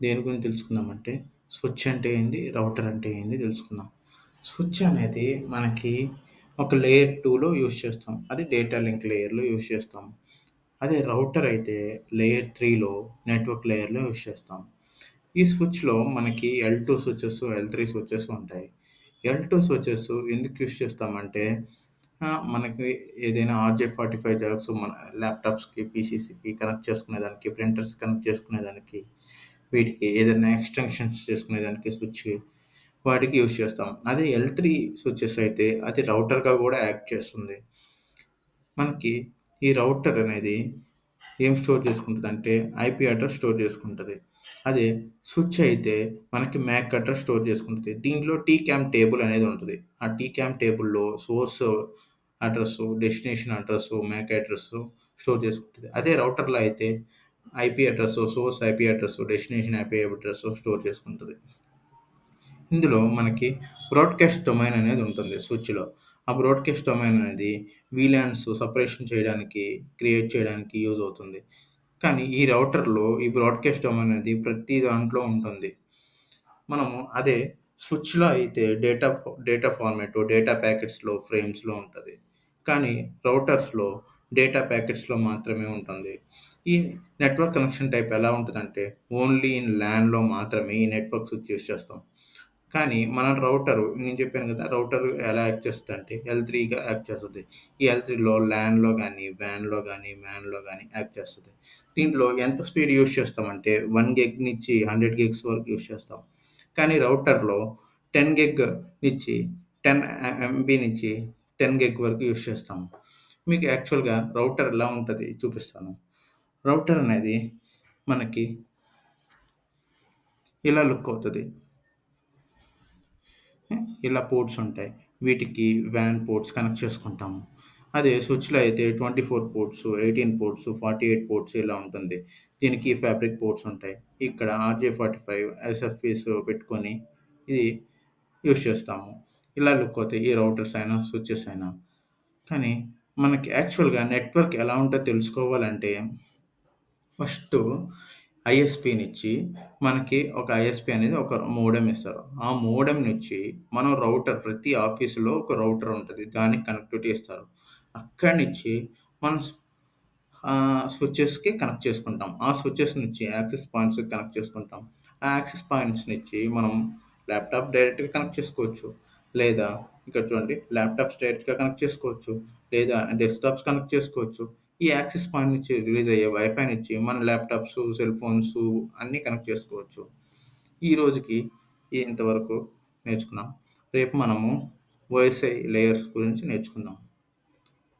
దేని గురించి తెలుసుకుందామంటే స్విచ్ అంటే ఏంది? రౌటర్ అంటే ఏంది తెలుసుకుందాం. స్విచ్ అనేది మనకి ఒక లేయర్ టూలో యూజ్ చేస్తాం. అది డేటా లింక్ లేయర్‌లో యూజ్ చేస్తాం. అదే రౌటర్ అయితే లేయర్ త్రీలో నెట్వర్క్ లేయర్‌లో యూస్ చేస్తాం. ఈ స్విచ్‌లో మనకి L two switches L three switches ఉంటాయి. ఎల్ టూ స్విచ్చెస్ ఎందుకు యూస్ చేస్తామంటే మనకి ఏదైనా ఆర్‌జే45 జాక్స్ మన ల్యాప్‌టాప్స్‌కి, పీసీసీకి కనెక్ట్ చేసుకునేదానికి, ప్రింటర్స్ కనెక్ట్ చేసుకునేదానికి, వీటికి ఏదైనా ఎక్స్‌టెన్షన్స్ చేసుకునేదానికి స్విచ్ వాటికి యూజ్ చేస్తాం. అదే ఎల్ త్రీ స్విచ్చెస్ అయితే అది రౌటర్‌గా కూడా యాక్ట్ చేస్తుంది. మనకి ఈ రౌటర్ అనేది ఏం స్టోర్ చేసుకుంటుందంటే ఐపీ అడ్రస్ స్టోర్ చేసుకుంటుంది అదే స్విచ్ అయితే మనకి మ్యాక్ అడ్రస్ స్టోర్ చేసుకుంటుంది దీంట్లో టీ క్యామ్ టేబుల్ అనేది ఉంటుంది ఆ టీ క్యామ్ టేబుల్‌లో source address destination address MAC address store చేసుకుంటుంది అదే రౌటర్‌లో అయితే IP address source IP address destination IP address store చేసుకుంటుంది ఇందులో మనకి బ్రాడ్‌కాస్ట్ డొమైన్ అనేది ఉంటుంది స్విచ్‌లో. ఆ బ్రాడ్‌కాస్ట్ డొమైన్ అనేది వీలాన్స్ సపరేషన్ చేయడానికి, క్రియేట్ చేయడానికి యూజ్ అవుతుంది. కానీ ఈ రౌటర్‌లో ఈ బ్రాడ్‌కాస్ట్ డొమైన్ అనేది ప్రతి దాంట్లో ఉంటుంది. మనము అదే స్విచ్‌లో అయితే డేటా డేటా ఫార్మేట్ డేటా ప్యాకెట్స్‌లో, ఫ్రేమ్స్‌లో ఉంటుంది కానీ రౌటర్స్‌లో డేటా ప్యాకెట్స్‌లో మాత్రమే ఉంటుంది. ఈ నెట్వర్క్ కనెక్షన్ టైప్ ఎలా ఉంటుందంటే ఓన్లీ ఇన్ ల్యాన్‌లో మాత్రమే ఈ నెట్వర్క్ స్విచ్ యూజ్ చేస్తాం. కానీ మన రౌటర్ నేను చెప్పాను కదా! రౌటర్ ఎలా యాక్ట్ చేస్తదంటే ఎల్3గా యాక్ట్ చేస్తుంది ఈ హెల్ త్రీలో ల్యాండ్లో కానీ వ్యాన్‌లో కానీ మ్యాన్‌లో కానీ యాక్ట్ చేస్తుంది దీంట్లో ఎంత స్పీడ్ యూజ్ చేస్తామంటే వన్ గిగ్ నుంచి 100 గిగ్స్ వరకు యూజ్ చేస్తాం. కానీ రౌటర్‌లో 10 గిగ్ నుంచి టెన్ ఎంబీ నుంచి 10 గిగ్ వరకు యూజ్ చేస్తాము. మీకు యాక్చువల్‌గా రౌటర్ ఎలా ఉంటుంది చూపిస్తాను. రౌటర్ అనేది మనకి ఇలా లుక్ అవుతుంది ఇలా పోర్ట్స్ ఉంటాయి. వీటికి వ్యాన్ పోర్ట్స్ కనెక్ట్ చేసుకుంటాము. అదే స్విచ్‌లో అయితే 24 పోర్ట్స్, 18 పోర్ట్స్, 48 పోర్ట్స్ ఇలా ఉంటుంది. దీనికి ఫ్యాబ్రిక్ పోర్ట్స్ ఉంటాయి. ఇక్కడ ఆర్‌జే45 ఎస్ఎఫ్‌పీస్ పెట్టుకొని ఇది యూస్ చేస్తాము. ఇలా లుక్ అవుతాయి. ఈ రౌటర్స్ అయినా, స్విచ్చెస్ అయినా. కానీ మనకి యాక్చువల్‌గా నెట్వర్క్ ఎలా ఉంటదో తెలుసుకోవాలంటే ఫస్టు ఐఎస్‌పీనిచ్చి మనకి ఒక ఐఎస్‌పీ అనేది ఒక మోడెమ్ ఇస్తారు. ఆ మోడెమ్‌నిచ్చి మనం రౌటర్ ప్రతి ఆఫీస్‌లో ఒక రౌటర్ ఉంటది. దానికి కనెక్టివిటీ ఇస్తారు. అక్కడి నుంచి మనం స్ ఆహ్, స్విచెస్‌కి కనెక్ట్ చేసుకుంటాం. ఆ స్విచెస్ నుంచి యాక్సెస్ పాయింట్స్‌కి కనెక్ట్ చేసుకుంటాం. ఆ యాక్సెస్ పాయింట్స్‌నిచ్చి మనం ల్యాప్‌టాప్ డైరెక్ట్‌గా కనెక్ట్ చేసుకోవచ్చు. లేదా ఇక్కడ చూడండి ల్యాప్‌టాప్స్ డైరెక్ట్‌గా కనెక్ట్ చేసుకోవచ్చు. లేదా డెస్క్‌టాప్స్ కనెక్ట్ చేసుకోవచ్చు. ఈ యాక్సెస్ పాయింట్ నుంచి రిలీజ్ అయ్యే వైఫైనిచ్చి మన ల్యాప్‌టాప్స్, సెల్ ఫోన్స్ అన్నీ కనెక్ట్ చేసుకోవచ్చు. ఈ రోజుకి ఇంతవరకు నేర్చుకున్నాం. రేపు మనము వైఎస్ఐ లేయర్స్ గురించి నేర్చుకుందాం.